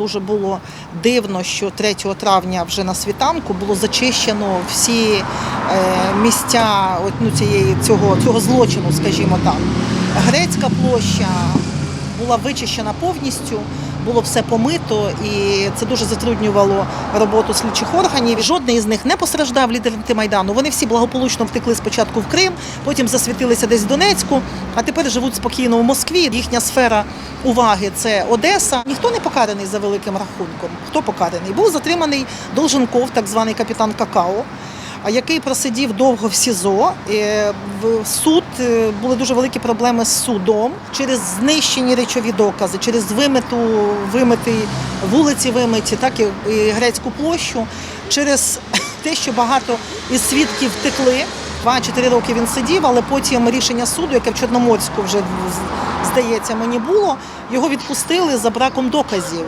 Дуже було дивно, що 3 травня вже на світанку було зачищено всі е, місця ну, цієї, цього, цього злочину, скажімо так. Грецька площа була вичищена повністю, було все помито, і це дуже затруднювало роботу слідчих органів. Жодний із них не постраждав лідер антимайдану. Вони всі благополучно втекли спочатку в Крим, потім засвітилися десь в Донецьку, а тепер живуть спокійно в Москві. Їхня сфера уваги це Одеса. Ніхто не покараний за великим рахунком. Хто покараний? Був затриманий Долженков, так званий капітан Какао. Який просидів довго в СІЗО. Е, В суд е, були дуже великі проблеми з судом через знищені речові докази, через вимиту, вимитий вулиці вимиті, так і, і грецьку площу, через те, що багато із свідків втекли. Два-чотири роки він сидів, але потім рішення суду, яке в Чорноморську вже здається мені було, його відпустили за браком доказів.